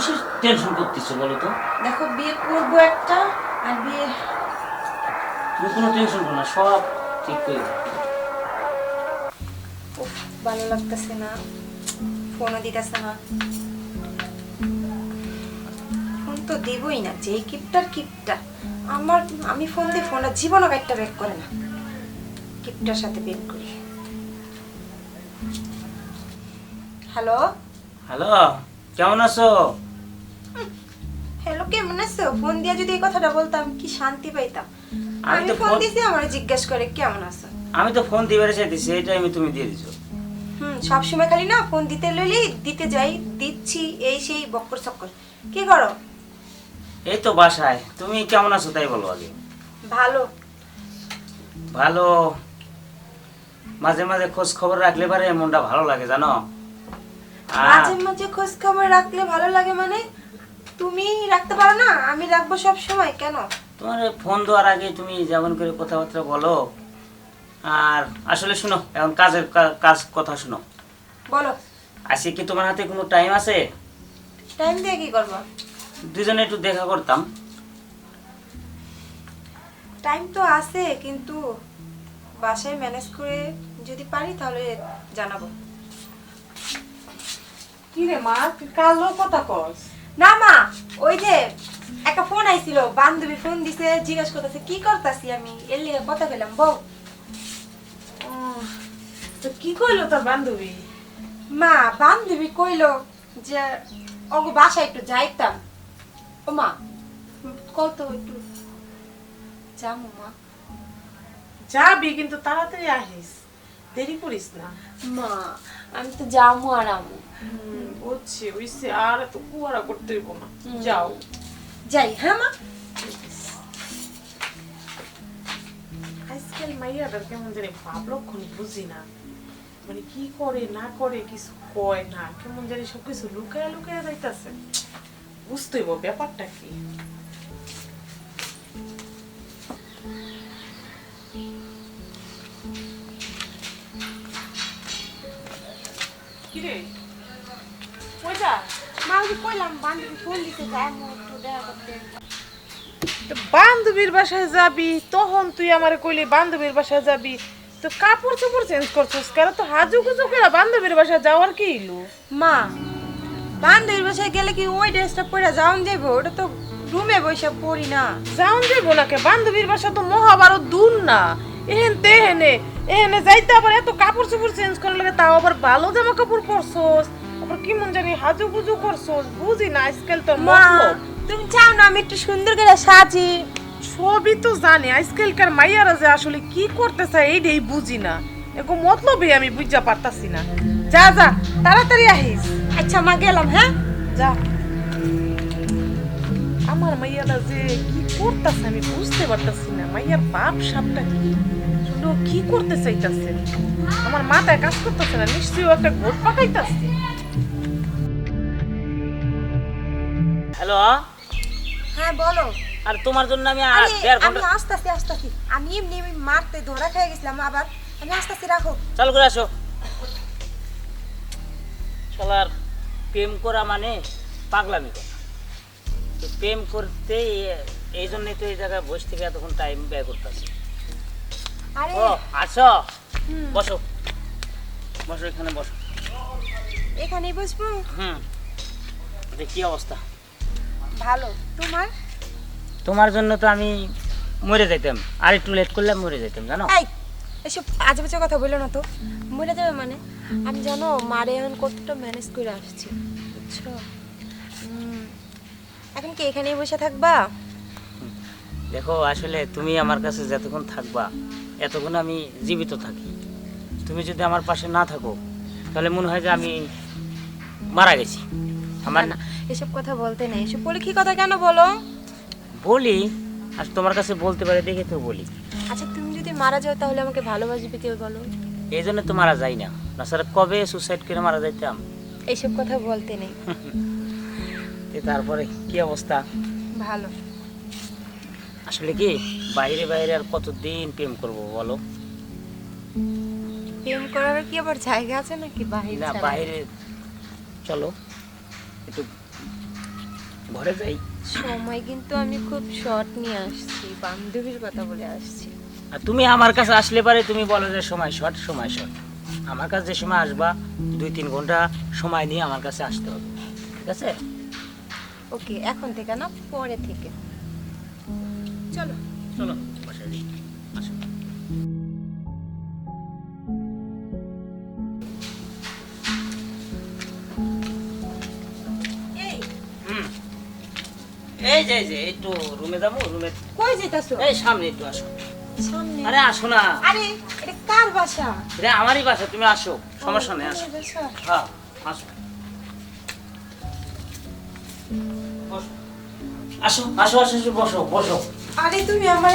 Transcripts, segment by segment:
কিসের টেনশন করতেছো বলো তো? দেখো বিয়ে করব একটা আর বিয়ে তুমি কোনো টেনশন করো না সব ঠিক করে ভালো লাগতেছে না। ফোনও দিতেছে না। ফোন তো দিবই না যেই কিপটার কিপটা। আমার আমি ফোন দিই ফোনটা জীবনও একটা বের করে না। কিপটার সাথে বের করি। হ্যালো? হ্যালো কেমন আছো? হ্যালো কেমন আছো ফোন দিয়ে যদি এই কথাটা বলতাম কি শান্তি পাইতাম? আমি আমি তো ফোন দিছি আমার জিজ্ঞেস করে কেমন আছো? আমি তো ফোন দিবারে চাইতেছি এই টাইমে তুমি দিয়ে দিছো। হুম সবসময় খালি না ফোন দিতে লইলি দিতে যাই দিচ্ছি এই সেই বক্কর চক্কর। কি করো? এই তো বাসায় তুমি কেমন আছো তাই বলো আগে। ভালো। ভালো। মাঝে মাঝে খোঁজ খবর রাখলে পারে মনটা ভালো লাগে জানো? মাঝে মাঝে খোঁজ খবর রাখলে ভালো লাগে মানে? তুমি রাখতে পারো না? আমি রাখব সব সময় কেন? তোমার ফোন দেওয়ার আগে তুমি যেমন করে কথাবার্তা বলো। আর আসলে শুনো এখন কাজের কাজ কথা শুনো। বলো। আজকে কি তোমার হাতে কোনো টাইম আছে? টাইম দিয়ে কি করব? দুজনে একটু দেখা করতাম। টাইম তো আছে কিন্তু বাসায় ম্যানেজ করে যদি পারি তাহলে জানাব। কি রে মা তুই কালো কথা কস। না মা ওই যে একটা ফোন আইছিল বান্ধবী ফোন দিছে জিজ্ঞাসা করতেছে কি করতাছি আমি? এর লিগে কথা বউ। তো কি কইলো তোর বান্ধবী? মা বান্ধবী কইলো যে ওগো বাসায় একটু যাইতাম। ও মা কত একটু যাব মা। যাবি কিন্তু তাড়াতাড়ি আহিস। দেরি করিস না। মা আমি তো যাব আর আমু। বুঝছি আর কুয়ারা করতে হইব না যাও যাই হ্যাঁ মা আজকাল কেমন জানি ভাব লক্ষণ বুঝি না মানে কি করে না করে কিছু কয় না কেমন জানি সবকিছু লুকায় লুকায় যাইতাছে বুঝতেই ব্যাপারটা কি যা মা ওই কইলাম বান্ধবী ফোন দিতে যাব একটু দেখা করতে বান্ধবীর বাসায় যাবি তখন তুই আমারে কইলি বান্ধবীর বাসায় যাবি। তো কাপড় চোপড় চেঞ্জ করছিস কারণ তো হাজু গুজু করে বান্ধবীর বাসায় যাওয়ার কি ইলু মা বান্ধবীর বাসায় গেলে কি ওই ড্রেসটা পরে যাওন যাইবো? ওটা তো রুমে বসে পড়ি না। যাওন যাব নাকে বান্ধবীর বাসা তো মহাভারত দূর না। এহেন তেহেনে এহেনে যাইতে আবার এত কাপড় চোপড় চেঞ্জ করার লাগে তাও আবার ভালো জামা কাপড় পরছস। আবার কি মন জানি হাজু গুজু করছস বুঝি না আজকাল তোর মা তুমি চাও না আমি একটু সুন্দর করে সাজি? সবই তো জানি আজকালকার মাইয়ারা যে আসলে কি করতে চায় এইটাই বুঝি না। এগো মতলবই আমি বুঝা পারতাছি না। যা যা তাড়াতাড়ি আহিস। আচ্ছা মা গেলাম হ্যাঁ? যা। আমার মাইয়াটা যে কি করতেছে আমি বুঝতে পারতাছি না। মাইয়ার বাপ সাপটা কি? কি করতে চাইতাছে? আমার মাথায় কাজ করতেছে না নিশ্চয়ই একটা গোট পাকাইতাছে। হ্যালো? হ্যাঁ বলো। আর তোমার জন্য আমি দেড় আমি ঘণ্টা আসতেছি আসতেছি। আমি এমনি এমনি মারতে ধরা খেয়ে গেছিলাম আবার আমি আসতেছি রাখো। চালু করে আসো। শালার প্রেম করা মানে পাগলামি করা। তো প্রেম করতে এই জন্যই তো এই জায়গায় বসে থেকে এতক্ষণ টাইম ব্যয় করতেছি। ও আসো। বসো। বসো এখানে বসো। এখানেই বসবো? হুম। কি অবস্থা। ভালো। তোমার? তোমার জন্য তো আমি মরে যাইতাম। আর একটু লেট করলে মরে যাইতাম জানো? এই এসব আজে বাজে কথা বলল না তো। মরে যাবে মানে? আমি জানো মারে এখন কতটা ম্যানেজ করে আসছি বুঝছ? এখন কি এখানেই বসে থাকবা? দেখো আসলে তুমি আমার কাছে যতক্ষণ থাকবা এতক্ষণ আমি জীবিত থাকি। তুমি যদি আমার পাশে না থাকো তাহলে মনে হয় যে আমি মারা গেছি। আমার না এসব কথা বলতে নেই। এসব বলে কি কথা কেন বলো? বলি আর তোমার কাছে বলতে পারি দেখে তো বলি। আচ্ছা তুমি যদি মারা যাও তাহলে আমাকে ভালোবাসবে কেউ বলো? এই জন্য তো মারা যাই না। তাছাড়া কবে সুসাইড করে মারা যাইতাম? এইসব কথা বলতে নেই। তারপরে কি অবস্থা? ভালো। আসলে কি বাইরে বাইরে আর কতদিন প্রেম করব বলো? প্রেম করার কি আবার জায়গা আছে নাকি বাইরে না বাইরে চলো। একটু ঘরে যাই। সময় কিন্তু আমি খুব শর্ট নিয়ে আসছি বান্ধবীর কথা বলে আসছি। আর তুমি আমার কাছে আসলে পারে তুমি বলো যে সময় শর্ট সময় শর্ট আমার কাছে যে সময় আসবা দুই তিন ঘণ্টা সময় নিয়ে আমার কাছে আসতে হবে। ঠিক আছে? ওকে এখন থেকে না পরে থেকে। চলো। চলো। এই যে এই যে রুমে যাব রুমে কই এই সামনে একটু আসো। সামনে? আরে আসো না। আরে এটা কার বাসা? আমারই বাসা তুমি আসো। সমস্যা নেই আসো। হ্যাঁ আসো। আসো আসো আসো আসো, বসো বসো। আরে তুমি আমার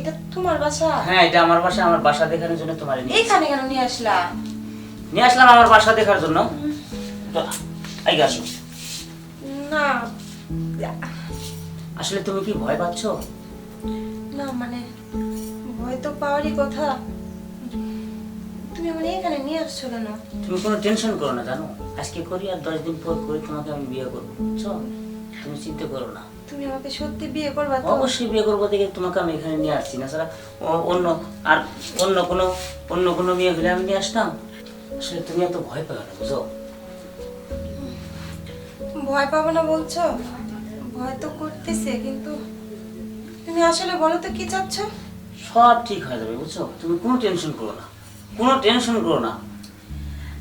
এটা তোমার বাসা? হ্যাঁ এটা আমার বাসা আমার বাসা দেখানোর জন্য তোমার এইখানে কেন নিয়ে আসলা? নিয়ে আসলাম আমার বাসা দেখার জন্য। আসো না। আসলে তুমি কি ভয় পাচ্ছ? না মানে ভয় তো পাওয়ারই কথা। তুমি আমার এখানে নিয়ে আসছো কেন? তুমি কোনো টেনশন করো না জানো? আজকে করি আর দশ দিন পর করি তোমাকে আমি বিয়ে করব বুঝছ? তুমি চিন্তা করো না। তুমি আমাকে সত্যি বিয়ে করবা তো? অবশ্যই বিয়ে করব দেখে তোমাকে আমি এখানে নিয়ে আসছি না ছাড়া অন্য আর অন্য কোনো অন্য কোনো মেয়ে হলে আমি নিয়ে আসতাম। আসলে তুমি এত ভয় পাবে না বুঝো? ভয় পাবো না বলছো? ভয় তো করতেছে কিন্তু তুমি আসলে বলো তো কি চাচ্ছ? সব ঠিক হয়ে যাবে বুঝছ? তুমি কোনো টেনশন করো না। কোনো টেনশন করো না।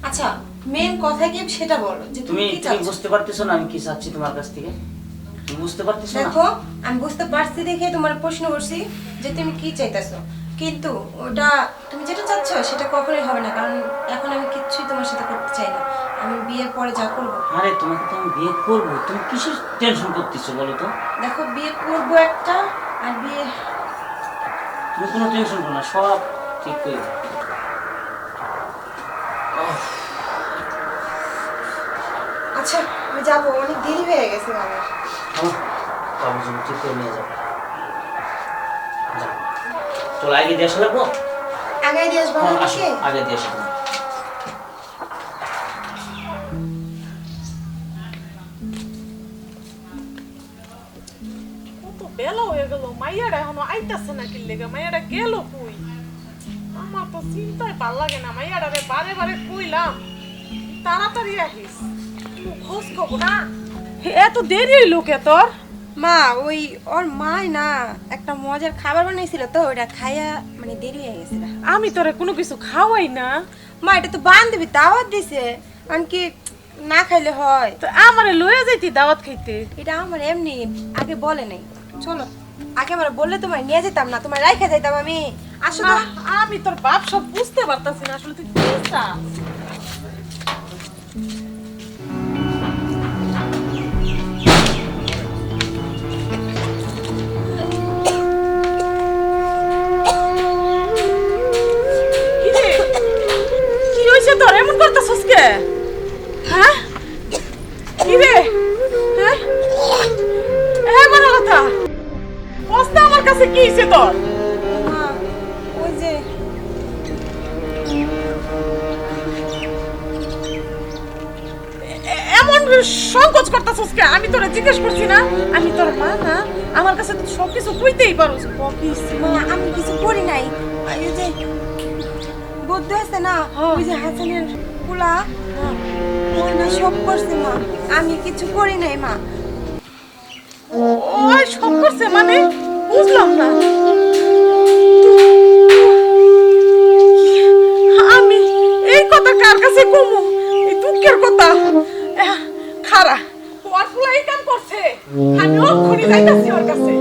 আচ্ছা মেন কথা কি সেটা বলো যে তুমি কি চাচ্ছ? বুঝতে পারতেছো না আমি কি চাচ্ছি তোমার কাছ থেকে? তুমি বুঝতে পারতেছো না? দেখো আমি বুঝতে পারছি দেখে তোমার প্রশ্ন করছি যে তুমি কি চাইতেছো। কিন্তু ওটা তুমি যেটা চাচ্ছ সেটা কখনোই হবে না কারণ এখন আমি কিচ্ছুই তোমার সাথে করতে চাই না। আমি বিয়ের পরে যা করব। আরে তোমাকে তো আমি বিয়ে করব। তুমি কিসের টেনশন করতেছো বলো তো? দেখো বিয়ে করব একটা আর বিয়ে তুমি কোনো টেনশন করো না সব ঠিক করে। আচ্ছা আমি যাব। অনেক দেরি হয়ে গেছে আমার। আমার জন্য ঠিক করে নিয়ে যাব যাও। চলো আগে দিয়ে আসলে লাগবো? আগে দিয়ে আসব হ্যাঁ, আগে দিয়ে আসো কত বেলা হয়ে গেল মাইয়াটা এখনও আইতাছে না কি লেগে মাইয়াটা গেল কই? আমার তো চিন্তায় ভালো লাগে না মাইয়াটা রে বারে বারে কইলাম তাড়াতাড়ি আহিস খোঁজ খবর না। এত দেরি হইল কে তোর? মা ওই ওর মাই না একটা মজার খাবার বানাইছিল তো ওটা খাইয়া মানে দেরি হয়ে গেছিল। আমি তোরে কোনো কিছু খাওয়াই না। মা এটা তো বান্ধবী দাওয়াত দিছে কি না খাইলে হয়। তো আমারে লয়ে যাইতি দাওয়াত খাইতে? এটা আমার এমনি আগে বলে নাই। চলো আগে আমার বললে তোমার নিয়ে যেতাম না তোমার রাইখা যাইতাম আমি। আসো আমি তোর বাপ সব বুঝতে পারতাছি না আসলে তুই তোর? এমন করতেছস কে? হ্যাঁ? কি হয়েছে তোর। মা ওই যে। এমন সংকোচ করতেছস কে? আমি তোরা জিজ্ঞেস করছি না আমি তোর মা না আমার কাছে তো সব কিছু কইতেই পারোস। মা আমি কিছু করি নাই। এই যে বুদ্ধ আছে না? হ্যাঁ। ওই যে হাসানের পোলা ও না সব করছে মা। আমি কিছু করি নাই মা। ওই সব করছে মানে? বুঝলাম না। আমি এই কথা কার কাছে কমু? এই দুঃখের কথা। খারা ওর কাম করছে। আমি অক্ষণি যাইতাছি ওর কাছে।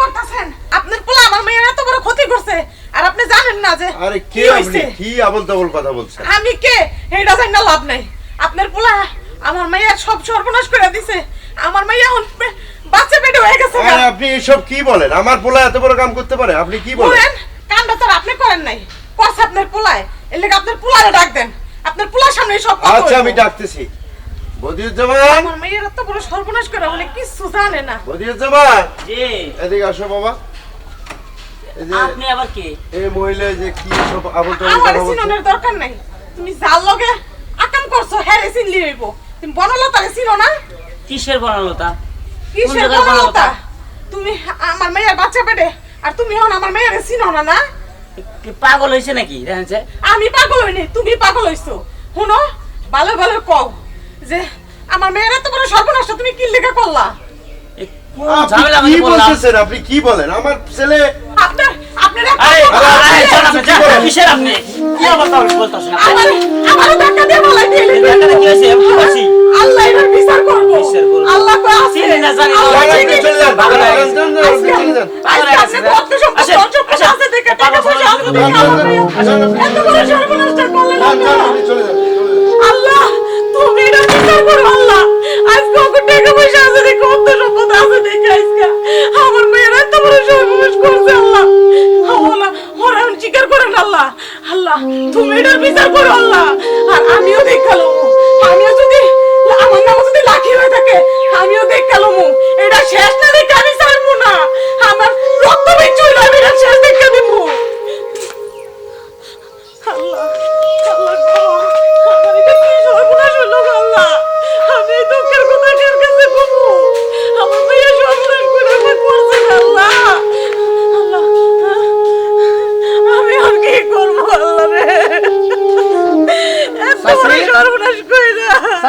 করতেছেন? আপনার পোলা আমার মেয়ের এত বড় ক্ষতি করছে আর আপনি জানেন না যে আরে কে আপনি? কি আবল তাবল কথা বলছেন? আমি কে? এটা জানি না লাভ নাই। আপনার পোলা আমার সব সর্বনাশ করে দিছে। আমার এখন বাচ্চা পেটে হয়ে গেছে আরে আপনি এসব কি বলেন? আমার পোলা এত বড় কাম করতে পারে? আপনি কি বলেন? কামটা তো আপনি করেন আছে আপনার পোলায়। এর লেগে আপনার পোলারে ডাক দেন। আপনার পোলার সামনে সব কথা আচ্ছা আমি ডাকতেছি। বদিউজ্জামান! আমার মেয়ের এত বড় সর্বনাশ করে বলে কিছু জানে না। বদিউজ্জামান! যে এদিকে আসো বাবা। আপনি আবার কে? এই মহিলা যে কি সব আবল আমার চিনোনের দরকার নাই। তুমি যার লগে আকাম করছ হ্যাঁ রে চিনলি হইব। তুমি বনলতারে চিনো না? কিসের বানালো তা কিসের বনলতা? বনলতা? তুমি আমার মেয়ের বাচ্চা পেটে আর তুমি এখন আমার মেয়ের চিনো না না? পাগল হয়েছে নাকি? দেখেন আমি পাগল হইনি তুমি পাগল হইছো। শুনো ভালো ভালো কও। যে আমার মেয়ের এত বড় সর্বনাশ তুমি কি লেখা করলা? আপনি কি বললাম। বলতেছেন? আপনি কি বলেন? আমার ছেলে আপনার আপনার আরে আরে, আরে, সর্বনাশ। শোন কিসের আপনি? কি আবার বলতেছেন আমার আমার ধাক্কা দিয়ে বলাই দিয়ে এই কি হয়েছে? আমি কি আল্লাহ এটার বিচার করব। আল্লাহ কো আছে। না, জানি আল্লাহ বাবা, চলে যান, বাবা, বাবা, যান, যান, যান, আপনি চলে যান। আজকে আপনি কত সম্পদ, আসেন, কত সম্পদ আসেন। আছে দেখে টাকা পয়সা আছে। দেখে। এত বড় করলেন করো আল্লাহ। আজকে ওকে টাকা পয়সা আছে দেখে অন্ত সম্পদ আছে দেখে আজকে। আমার মেয়েরা এত বড় সর্বনাশ করছে আল্লাহ। আল্লাহ ওরা স্বীকার করেন আল্লাহ। আল্লাহ, তুমি এটা বিচার করো আল্লাহ। আর আমিও দেখাল আমিও যদি আমার নাম যদি লাখি হয়ে থাকে, আমিও দেখাল এটা শেষ না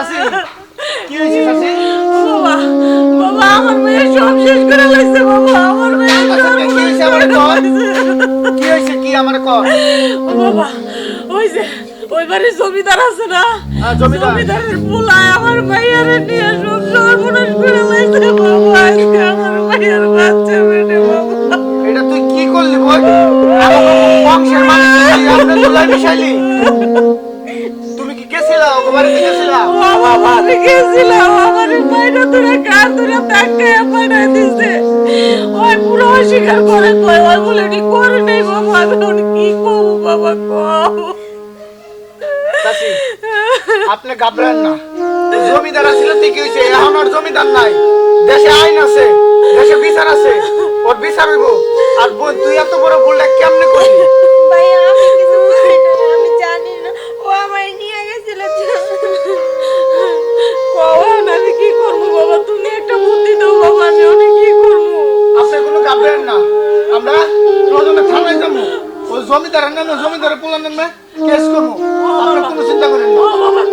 না কি হয়েছে শাশুড়ি? বাবা বাবা আমার মেয়ে সব শেষ করে লাইছে বাবা আমার মেয়ে আচ্ছা, কি হয়েছে আমার কর? কি হয়েছে কি আমার কর বাবা ওই ওই বাড়ির জমিদার আছে না হ্যাঁ, জমিদারের পোলায় আমার মাইয়ারে নিয়ে সব সর্বনাশ করে লাইছে বাবা আজকে আমার মাইয়ার বাচ্চা বেটে বাবা এটা তুই কি করলি বল আমার বংশের মানুষ তুই আমরা দুলাই মিশাইলি তুমি কি গেছিলা ওকে বাড়িতে গেছিলা ও বাবা আমি গেছিলাম আমার মাইরা ধরে কার ধরে তাকে পাঠাই দিছে। ওই পুরো অস্বীকার করে কয় ওই বলে এটি করে নেই বাবা? আমি কি করব বাবা কও? আপনি ঘাবড়েন না। জমিদার আছিল ঠিক হয়েছে এখন আর জমিদার নাই। দেশে আইন আছে দেশে বিচার আছে ওর বিচার হইব। আর তুই এত বড় ভুলটা কেমনে করলি? জমিদারে জমিদারের পোলার নামে কেস করব। আপনি কোনো চিন্তা করেন না।